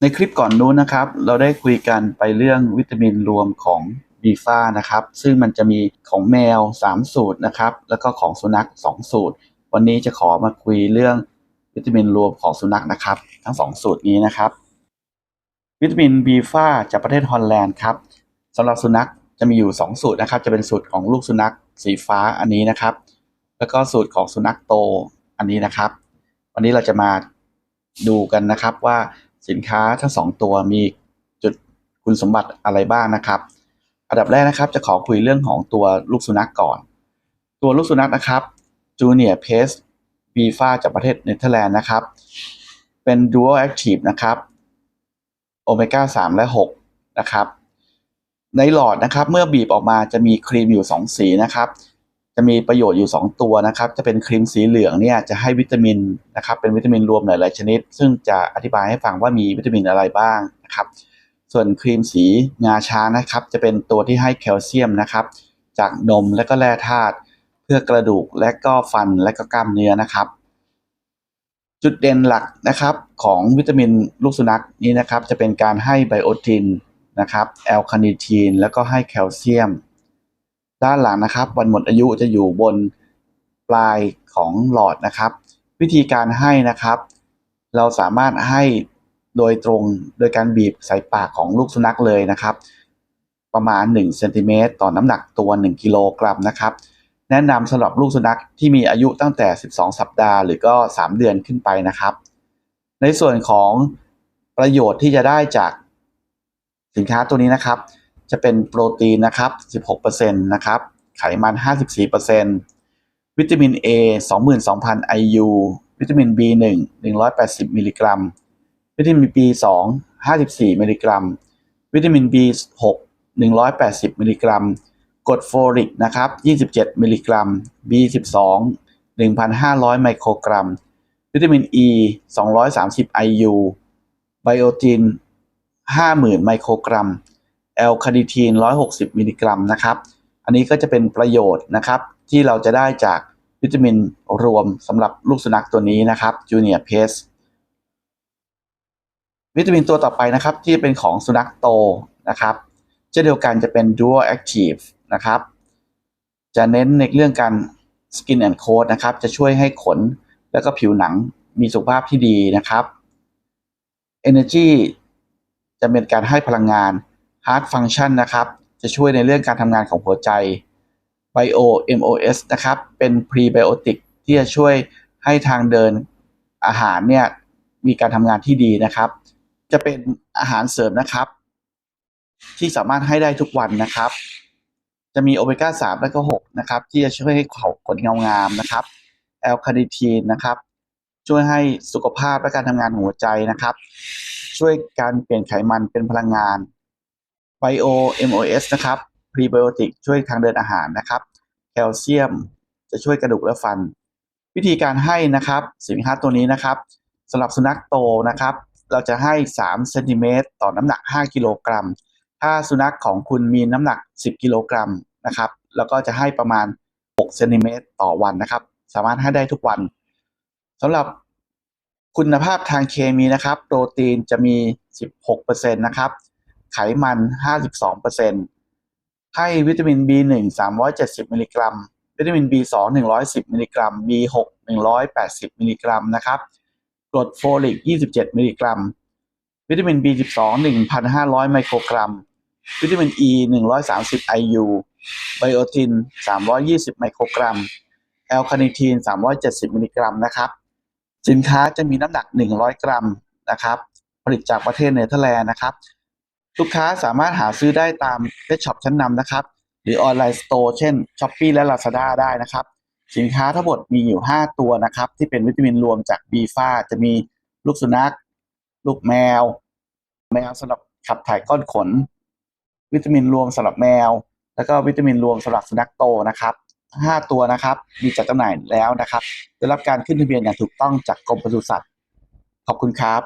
ในคลิปก่อนนู้นนะครับ เราได้คุยกันไปเรื่องวิตามินรวมของบีฟ้านะครับ ซึ่งมันจะมีของแมว 3 สูตรนะครับ แล้วก็ของสุนัข 2 สูตร วันนี้จะขอมาคุยเรื่องวิตามินรวมของสุนัขนะครับ ทั้ง 2 สูตรนี้นะครับ วิตามินบีฟ้าจากประเทศฮอลแลนด์ครับสำหรับสุนัขจะมีอยู่ 2 สูตรนะครับ จะเป็นสูตรของลูกสุนัขสีฟ้าอันนี้นะครับ แล้วก็สูตรของสุนัขโตอันนี้นะครับ วันนี้เราจะมาดูกันนะครับว่า สินค้าทั้งสองตัวมีจุดคุณสมบัติอะไรบ้างนะครับ อันดับแรกนะครับจะขอคุยเรื่องของตัวลูกสุนัขกก่อน ตัวลูกสุนัขนะครับ Junior p a c e b f a จากประเทศเนเธอร์แลนด์นะครับ เป็น Dual Active นะครับโอเมก้า3และ 6 นะครับ ในหลอดนะครับ เมื่อบีบออกมาจะมีครีมอยู่ 2 สีนะครับ จะมีประโยชน์อยู่ 2 ตัวนะครับ จะเป็นครีมสีเหลืองเนี่ยจะให้วิตามินนะครับ เป็นวิตามินรวมหลายๆชนิด ซึ่งจะอธิบายให้ฟังว่ามีวิตามินอะไรบ้างนะครับ ส่วนครีมสีงาช้างนะครับ จะเป็นตัวที่ให้แคลเซียมนะครับ จากนมและก็แร่ธาตุเพื่อกระดูกและก็ฟันและก็กล้ามเนื้อนะครับ จุดเด่นหลักนะครับของวิตามินลูกสุนัขนี้นะครับ จะเป็นการให้ไบโอตินนะครับแอลคาเนิทีนแล้วก็ให้แคลเซียม ด้านหลังนะครับ วันหมดอายุจะอยู่บนปลายของหลอดนะครับ วิธีการให้นะครับ เราสามารถให้โดยตรงโดยการบีบใส่ปากของลูกสุนัขเลยนะครับ ประมาณ1เซนติเมตรต่อน้ำหนักตัว 1กิโลกรัมนะครับ แนะนำสำหรับลูกสุนัขที่มีอายุตั้งแต่ 12 สัปดาห์หรือก็ 3 เดือนขึ้นไปนะครับ ในส่วนของประโยชน์ที่จะได้จากสินค้าตัวนี้นะครับ จะเป็นโปรตีนนะครับ 16%นะครับ ไขมัน 54%วิตามิน A 22,000 IU วิตามิน B1 180 มิลลิกรัม วิตามิน B2 54 มิลลิกรัม วิตามิน B6 180 มิลลิกรัมกรดโฟลิกนะครับ 27 มิลลิกรัม B12 1,500 ไมโครกรัม วิตามิน E 230 IU ไบโอติน 50,000 ไมโครกรัม แอลคาดิทีน 160 มิลลิกรัมนะครับ อันนี้ก็จะเป็นประโยชน์นะครับ ที่เราจะได้จากวิตามินรวมสำหรับลูกสุนัขตัวนี้นะครับ Junior p a c e วิตามินตัวต่อไปนะครับ ที่เป็นของสุนัขโตนะครับเช่นเดียวกันจะเป็น Dual Active นะครับ จะเน้นในเรื่องการ Skin and Coat นะครับ จะช่วยให้ขนแล้วก็ผิวหนังมีสุขภาพที่ดีนะครับ Energy จะเป็นการให้พลังงาน Heart Function นะครับ จะช่วยในเรื่องการทำงานของหัวใจ Bio MOS นะครับ เป็น Prebiotic ที่จะช่วยให้ทางเดินอาหารเนี่ยมีการทำงานที่ดีนะครับ จะเป็นอาหารเสริมนะครับ ที่สามารถให้ได้ทุกวันนะครับ จะมีโอเมก้า3และก็6นะครับ ที่จะช่วยให้เขาขนเงางามนะครับแอลคาเนทีนนะครับ ช่วยให้สุขภาพและการทำงานหัวใจนะครับ ช่วยการเปลี่ยนไขมันเป็นพลังงาน Bio MOS นะครับ Prebiotic ช่วยทางเดินอาหารนะครับ แคลเซียมจะช่วยกระดูกและฟัน วิธีการให้นะครับสินค้าตัวนี้นะครับสำหรับสุนัขโตนะครับ เราจะให้ 3 เซนติเมตรต่อน้ำหนัก 5 กิโลกรัม ถ้าสุนัขของคุณมีน้ำหนัก 10 กิโลกรัมนะครับ แล้วก็จะให้ประมาณ 6 เซนติเมตรต่อวันนะครับ สามารถให้ได้ทุกวันสำหรับคุณภาพทางเคมีนะครับ โปรตีนจะมี 16%นะครับ ไขมัน 52%ให้วิตามิน B1 370 มิลลิกรัม วิตามิน B2 110 มิลลิกรัม B6 180 มิลลิกรัมนะครับกรดโฟลิก 27 มิลลิกรัม วิตามิน B12 1,500 ไมโครกรัม วิตามิน E 130 IU ไบโอติน 320 ไมโครกรัม แอลคาเนิทีน 370 มิลลิกรัมนะครับ สินค้าจะมีน้ำหนัก 100 กรัมนะครับ ผลิตจากประเทศเนเธอร์แลนด์นะครับ ลูกค้าสามารถหาซื้อได้ตามเว็บช็อปชั้นนำนะครับ หรือออนไลน์สโตร์เช่น Shopee และ Lazada ได้นะครับ สินค้าทั้งหมดมีอยู่ 5 ตัวนะครับ ที่เป็นวิตามินรวมจากบีฟาจะมีลูกสุนัข ลูกแมว แมวสำหรับขับถ่ายก้อนขน วิตามินรวมสำหรับแมว แล้วก็วิตามินรวมสำหรับสุนัขโตนะครับ 5 ตัวนะครับ มีจัดจำหน่ายแล้วนะครับ ได้รับการขึ้นทะเบียนอย่างถูกต้องจากกรมปศุสัตว์ขอบคุณครับ